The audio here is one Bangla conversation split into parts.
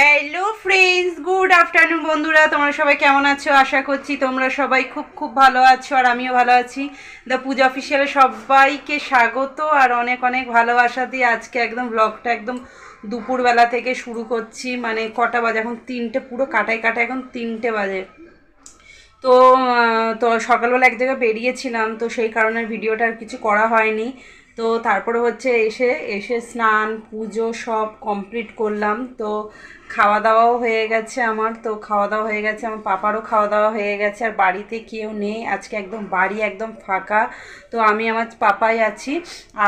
হ্যালো ফ্রেন্ডস গুড আফটারনুন বন্ধুরা। তোমরা সবাই কেমন আছো? আশা করছি তোমরা সবাই খুব খুব ভালো আছো আর আমিও ভালো আছি। দ্য পূজা অফিসিয়ালে সবাইকে স্বাগত আর অনেক অনেক ভালোবাসা দিয়ে আজকে একদম ব্লগটা একদম দুপুরবেলা থেকে শুরু করছি। মানে কটা বাজে? এখন তিনটে, পুরো কাটায় কাটায় এখন তিনটে বাজে। তো তো সকালবেলা এক জায়গায় বেরিয়েছিলাম, তো সেই কারণে ভিডিওটা আর কিছু করা হয়নি। তো তারপরে হচ্ছে এসে এসে স্নান, পুজো সব কমপ্লিট করলাম। তো খাওয়া দাওয়াও হয়ে গেছে আমার, তো খাওয়া দাওয়া হয়ে গেছে, আমার পাপারও খাওয়া দাওয়া হয়ে গেছে, আর বাড়িতে কেউ নেই, আজকে একদম বাড়ি একদম ফাঁকা, তো আমি আমার পাপাই আছি,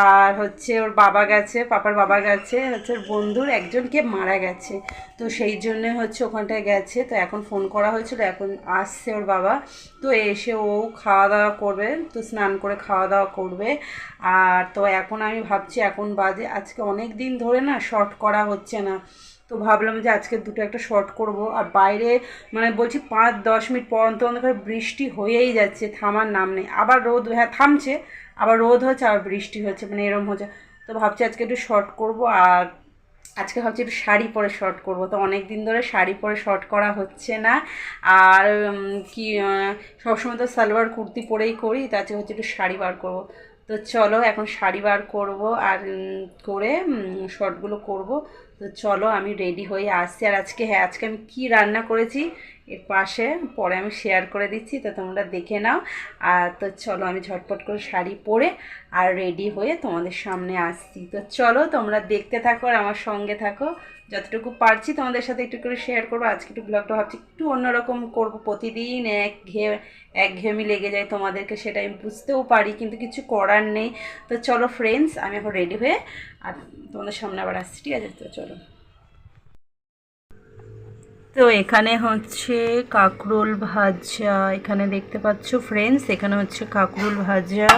আর হচ্ছে ওর বাবা গেছে, পাপার বাবা গেছে, হচ্ছে ওর বন্ধুর একজনকে মারা গেছে, তো সেই জন্য হচ্ছে ওখানটায় গেছে, তো এখন ফোন করা হয়েছিল, এখন আসছে ওর বাবা, তো এসে ও খাওয়া দাওয়া করবে, তো স্নান করে খাওয়া দাওয়া করবে, আর তো এখন আমি ভাবছি, এখন বাজে, আজকে অনেক দিন ধরে না শর্ট করা হচ্ছে না তো ভাবলাম যে আজকে দুটো একটা শর্ট করব। আর বাইরে মানে বলছি পাঁচ, দশ মিনিট পর অন্তর অন্তর করে বৃষ্টি হয়েই যাচ্ছে, থামার নাম নেই। আবার রোদ হ্যাঁ থামছে, আবার রোদ হচ্ছে, আবার বৃষ্টি হচ্ছে মানে এরম হচ্ছে। তো ভাবছি আজকে একটু শর্ট করব, আর আজকে ভাবছি একটু শাড়ি পরে শর্ট করব। তো অনেক দিন ধরে শাড়ি পরে শর্ট করা হচ্ছে না। আর কি সবসময় তো সালোয়ার, কুর্তি পরেই করি, তো আজকে হচ্ছে একটু শাড়ি বার করব। তো চলো, এখন শাড়ি বার করব, আর করে শর্টগুলো করব। তো চলো আমি রেডি হয়ে আসছি। আর আজকে হ্যাঁ আজকে আমি কি রান্না করেছি এর পাশে, পরে আমি শেয়ার করে দিচ্ছি, তো তোমরা দেখে নাও। আর তো চলো, আমি ঝটপট করে শাড়ি পরে আর রেডি হয়ে তোমাদের সামনে আসছি। তো চলো, তোমরা দেখতে থাকো আর আমার সঙ্গে থাকো। যতটুকু পারছি তোমাদের সাথে একটু করে শেয়ার করব। আজকে একটু ব্লগটা ভাবছি, একটু অন্যরকম করব। প্রতিদিন এক ঘে, এক ঘেমি লেগে যায় তোমাদেরকে, সেটা আমি বুঝতেও পারি, কিন্তু কিছু করার নেই। তো চলো ফ্রেন্ডস আমি এখন রেডি হয়ে আর তোমাদের সামনে আবার আসছি। ঠিক আছে, তো চলো। তো এখানে হচ্ছে কাকরোল ভাজা, এখানে দেখতে পাচ্ছ ফ্রেন্ডস এখানে হচ্ছে কাকরোল ভাজা।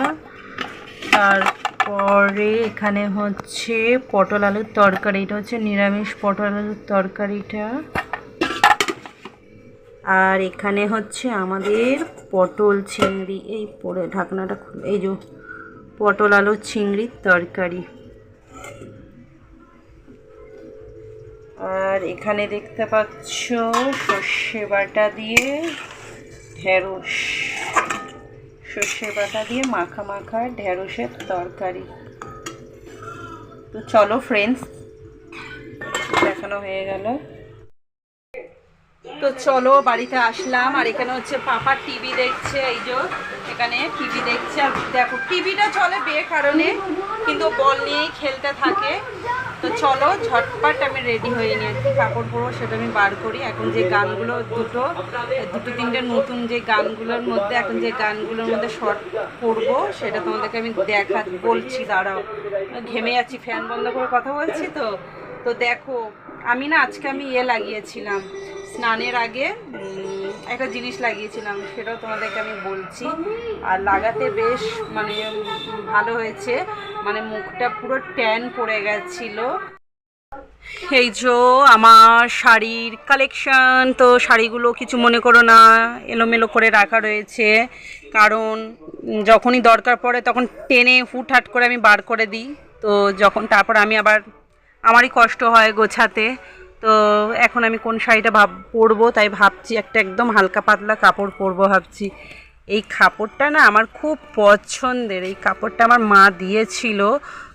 তারপরে এখানে হচ্ছে পটল আলুর তরকারি, এটা হচ্ছে নিরামিষ পটল আলুর তরকারিটা। আর এখানে হচ্ছে আমাদের পটল চিংড়ি এই পরে ঢাকনাটা এই যে পটল আলু চিংড়ির তরকারি। আর এখানে দেখতে পাচ্ছ সর্ষে বাটা দিয়ে ঢেঁড়স। সর্ষে বাটা দিয়ে মাখা মাখা ঢেঁড়সের তরকারি। তো চলো ফ্রেন্ডস দেখানো হয়ে গেল। তো চলো বাড়িতে আসলাম, আর এখানে হচ্ছে পাপা টিভি দেখছে, এই যে এখানে টিভি দেখছে। আর দেখো টিভিটা চলে বে কারণে কিন্তু বল নিয়েই খেলতে থাকে। তো চলো, ঝটপট আমি রেডি হয়ে নিয়ে কি কাপড় পরবো সেটা আমি বার করি। এখন যে গানগুলো, দুটো দুটো তিনটে নতুন যে গানগুলোর মধ্যে, এখন যে গানগুলোর মধ্যে শর্ট করব, সেটা তোমাদেরকে আমি দেখা, বলছি, দাঁড়াও। ঘেমে যাচ্ছি ফ্যান বন্ধ করে কথা বলছি তো? তো দেখো আমি না, আজকে আমি ইয়ে লাগিয়েছিলাম, স্নানের আগে একটা জিনিস লাগিয়েছিলাম, সেটাও তোমাদেরকে আমি বলছি। আর লাগাতে বেশ মানে ভালো হয়েছে মানে মুখটা পুরো ট্যান পড়ে গেছিল। এই যে আমার শাড়ির কালেকশন তো শাড়িগুলো কিছু মনে করো না, এলোমেলো করে রাখা রয়েছে। কারণ যখনই দরকার পড়ে, তখন টেনে হুটহাট করে আমি বার করে দিই। তো যখন, তারপর আমি আবার আমারই কষ্ট হয় গোছাতে। তো এখন আমি কোন শাড়িটা ভাব, পরবো তাই ভাবছি একটা একদম হালকা পাতলা কাপড় পরবো ভাবছি। এই কাপড়টা না আমার খুব পছন্দের, এই কাপড়টা আমার মা দিয়েছিল।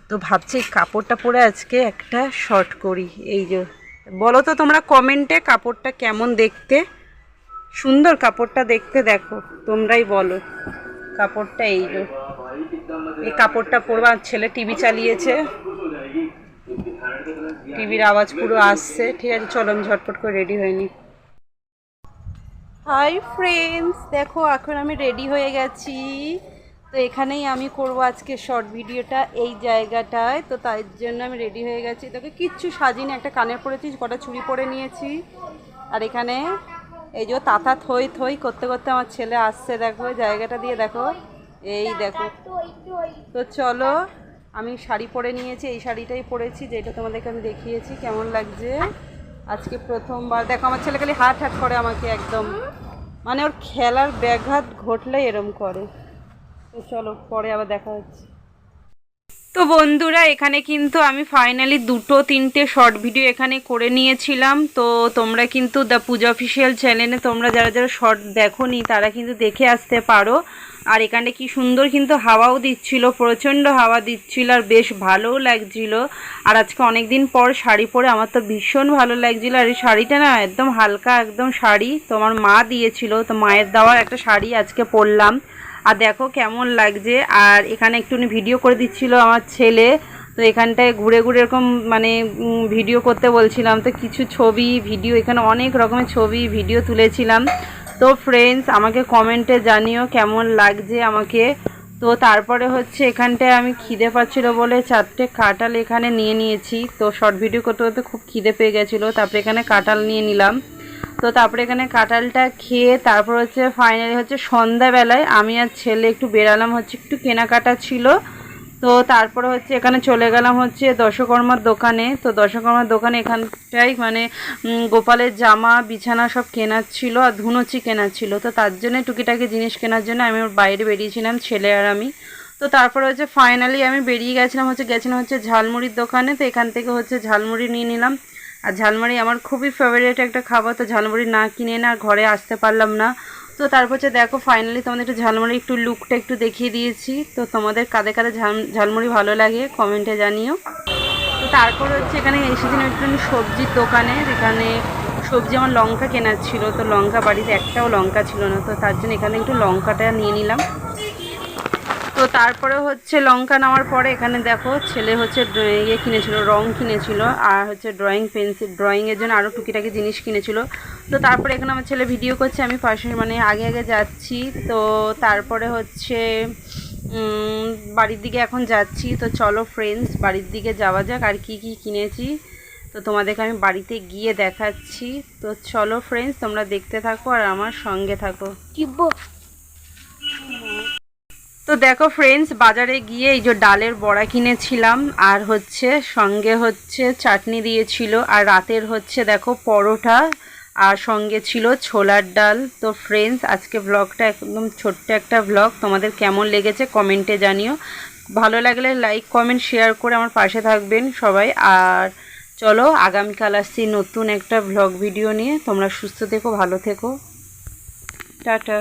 তো ভাবছি এই কাপড়টা পরে আজকে একটা শর্ট করি। এই যে, বলো তো তোমরা কমেন্টে কাপড়টা কেমন দেখতে? সুন্দর কাপড়টা দেখতে দেখো, তোমরাই বলো। কাপড়টা এই যে, এই কাপড়টা পরবো ছেলে টিভি চালিয়েছে। টিভির আওয়াজ পুরো আসছে। ঠিক আছে, চলো আমি ঝটপট করে রেডি হয়ে হাই ফ্রেন্ডস দেখো এখন আমি রেডি হয়ে গেছি। তো এখানেই আমি করব আজকে শর্ট ভিডিওটা এই জায়গাটায়। তো তাই জন্য আমি রেডি হয়ে গেছি। তোকে কিচ্ছু সাজিনি, একটা কানের পরেছি কটা চুড়ি পরে নিয়েছি। আর এখানে এই যে তাতা থই থই করতে করতে আমার ছেলে আসছে, দেখো, জায়গাটা দিয়ে দেখো। এই দেখো। তো চলো আমি শাড়ি পরে নিয়েছি, এই শাড়িটাই পরেছি, যেটা তোমাদেরকে আমি দেখিয়েছি, কেমন লাগছে? আজকে প্রথমবার। দেখো, আমার ছেলে খালি হাট হাট করে আমাকে একদম মানে ওর খেলার ব্যাঘাত ঘটলে এরম করে। তো চলো, পরে আবার দেখা হচ্ছে। তো বন্ধুরা, এখানে কিন্তু আমি ফাইনালি দুটো তিনটে শর্ট ভিডিও এখানে করে নিয়েছিলাম। তো তোমরা কিন্তু দ্য পূজা অফিসিয়াল চ্যানেলে তোমরা যারা যারা শর্ট দেখোনি, তারা কিন্তু দেখে আসতে পারো। আর এখানে কি সুন্দর কিন্তু হাওয়াও দিচ্ছিল, প্রচণ্ড হাওয়া দিচ্ছিল আর বেশ ভালোও লাগছিল। আর আজকে অনেক দিন পর শাড়ি পরে আমার তো ভীষণ ভালো লাগছিল। আর এই শাড়িটা না একদম হালকা একদম শাড়ি তো আমার মা দিয়েছিল। তো মায়ের দেওয়ার একটা শাড়ি আজকে পরলাম। আর দেখো কেমন লাগছে। আর এখানে একটুখানি ভিডিও করে দিচ্ছিল আমার ছেলে। তো এখানটায় ঘুরে ঘুরে এরকম মানে ভিডিও করতে বলছিলাম। তো কিছু ছবি ভিডিও এখানে অনেক রকমের ছবি ভিডিও তুলেছিলাম। তো ফ্রেন্ডস আমাকে কমেন্টে জানিও কেমন লাগছে আমাকে। তো তারপরে হচ্ছে এখানটায় আমি খিদে পাচ্ছিল বলে চারটে কাঁঠাল এখানে নিয়ে নিয়েছি। তো শর্ট ভিডিও করতে করতে খুব খিদে পেয়ে গেছিল। তারপরে এখানে কাঁঠাল নিয়ে নিলাম। তো তারপরে এখানে কাঁঠালটা খেয়ে তারপর হচ্ছে ফাইনালি হচ্ছে সন্ধ্যাবেলায় আমি আর ছেলে একটু বেরালাম, হচ্ছে একটু কেনাকাটা ছিল। তো তারপরে হচ্ছে এখানে চলে গেলাম হচ্ছে দশকর্মার দোকানে। তো দশকর্মার দোকানে এখানটাই মানে গোপালের জামা, বিছানা সব কেনার ছিল আর ধুনুচি কেনার ছিল। তো তার জন্য টুকিটাকি জিনিস কেনার জন্য আমি বাইরে বেরিয়েছিলাম, ছেলে আর আমি। তো তারপরে হচ্ছে ফাইনালি আমি বেরিয়ে গেছিলাম হচ্ছে গেছিলাম হচ্ছে ঝালমুড়ির দোকানে। তো এখান থেকে হচ্ছে ঝালমুড়ি নিয়ে নিলাম। আর ঝালমুড়ি আমার খুবই ফেভারিট একটা খাবার, তো ঝালমুড়ি না কিনে না ঘরে আসতে পারলাম না। তো তারপর হচ্ছে দেখো ফাইনালি তোমাদের একটু ঝালমুড়ি, একটু লুকটা একটু দেখিয়ে দিয়েছি। তো তোমাদের কাদের কাদের ঝাল ঝালমুড়ি ভালো লাগে কমেন্টে জানিও। তো তারপর হচ্ছে এখানে এসেছিলাম একটু সবজির দোকানে, যেখানে সবজি আমার লঙ্কা কেনার ছিল। তো লঙ্কা বাড়িতে একটাও লঙ্কা ছিল না। তো তার জন্য এখানে একটু লঙ্কাটা নিয়ে নিলাম। তো তারপরে হচ্ছে লঙ্কা নেওয়ার পরে এখানে দেখো ছেলে হচ্ছে ইয়ে কিনেছিল, রং কিনেছিল আর হচ্ছে ড্রয়িং পেন্সিল ড্রয়িংয়ের জন্য আরও টুকিটাকি জিনিস কিনেছিল। তো তারপরে এখানে আমার ছেলে ভিডিও করছে, আমি পাশে মানে আগে আগে যাচ্ছি, তো তারপরে হচ্ছে বাড়ির দিকে এখন যাচ্ছি। তো চলো ফ্রেন্ডস বাড়ির দিকে যাওয়া যাক আর কি কি কিনেছি। তো তোমাদেরকে আমি বাড়িতে গিয়ে দেখাচ্ছি। তো চলো ফ্রেন্ডস তোমরা দেখতে থাকো আর আমার সঙ্গে থাকো। তো দেখো ফ্রেন্ডস বাজারে গিয়ে এই যে ডালের বড়া কিনেছিলাম, আর হচ্ছে সঙ্গে হচ্ছে চাটনি দিয়েছিল, আর রাতের হচ্ছে দেখো পরোটা, আর সঙ্গে ছিল ছোলার ডাল। তো ফ্রেন্ডস আজকে ব্লগটা একদম ছোট্ট একটা ব্লগ তোমাদের কেমন লেগেছে কমেন্টে জানিও। ভালো লাগলে লাইক কমেন্ট শেয়ার করে আমার পাশে থাকবেন সবাই। আর চলো, আগামীকাল আসছি নতুন একটা ব্লগ ভিডিও নিয়ে। তোমরা সুস্থ থেকো, ভালো থেকো। টাটা।